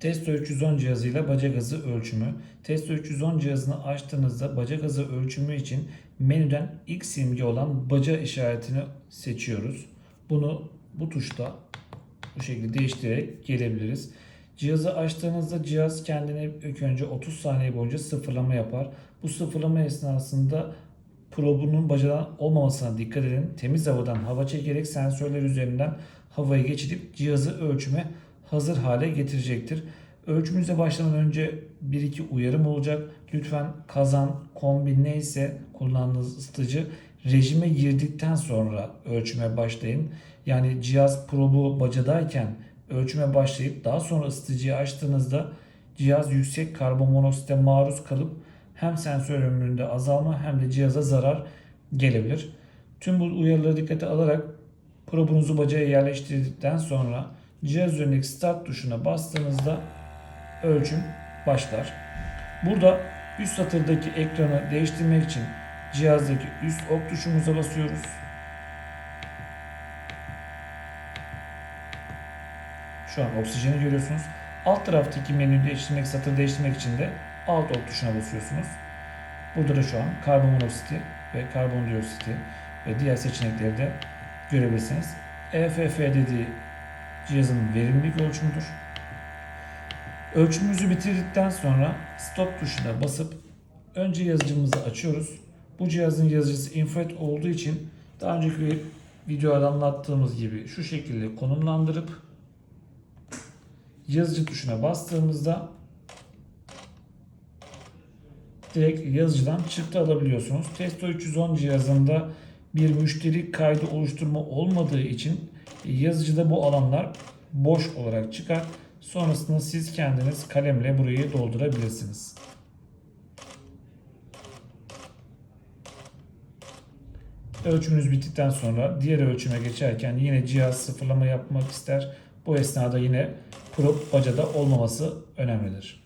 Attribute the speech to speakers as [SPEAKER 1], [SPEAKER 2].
[SPEAKER 1] Testo 310 cihazıyla baca gazı ölçümü. Testo 310 cihazını açtığınızda baca gazı ölçümü için menüden ilk simge olan baca işaretini seçiyoruz. Bunu bu tuşla bu şekilde değiştirerek gelebiliriz. Cihazı açtığınızda cihaz kendine ilk önce 30 saniye boyunca sıfırlama yapar. Bu sıfırlama esnasında probunun bacadan olmamasına dikkat edin. Temiz havadan hava çekerek sensörler üzerinden havayı geçirip cihazı ölçüme hazır hale getirecektir. Ölçümüze başlamadan önce bir iki uyarım olacak. Lütfen kazan, kombi neyse kullandığınız ısıtıcı rejime girdikten sonra ölçüme başlayın. Yani cihaz probu bacadayken ölçüme başlayıp daha sonra ısıtıcıyı açtığınızda cihaz yüksek karbon maruz kalıp hem sensör ömründe azalma hem de cihaza zarar gelebilir. Tüm bu uyarıları dikkate alarak probunuzu bacaya yerleştirdikten sonra cihaz üzerindeki start tuşuna bastığınızda ölçüm başlar. Burada üst satırdaki ekranı değiştirmek için cihazdaki üst ok tuşumuza basıyoruz. Şu an oksijeni görüyorsunuz. Alt taraftaki menüyü değiştirmek, satır değiştirmek için de alt ok tuşuna basıyorsunuz. Burada da şu an karbon monoksiti ve karbondioksiti ve diğer seçenekleri de görebilirsiniz. EFF dediği cihazın verimlilik ölçümüdür. Ölçümümüzü bitirdikten sonra stop tuşuna basıp önce yazıcımızı açıyoruz. Bu cihazın yazıcısı infrared olduğu için daha önceki videoda anlattığımız gibi şu şekilde konumlandırıp yazıcı tuşuna bastığımızda direkt yazıcıdan çıktı alabiliyorsunuz. Testo 310 cihazında bir müşteri kaydı oluşturma olmadığı için yazıcıda bu alanlar boş olarak çıkar. Sonrasında siz kendiniz kalemle burayı doldurabilirsiniz. Ölçümünüz bittikten sonra diğer ölçüme geçerken yine cihaz sıfırlama yapmak ister. Bu esnada yine prop bacada olmaması önemlidir.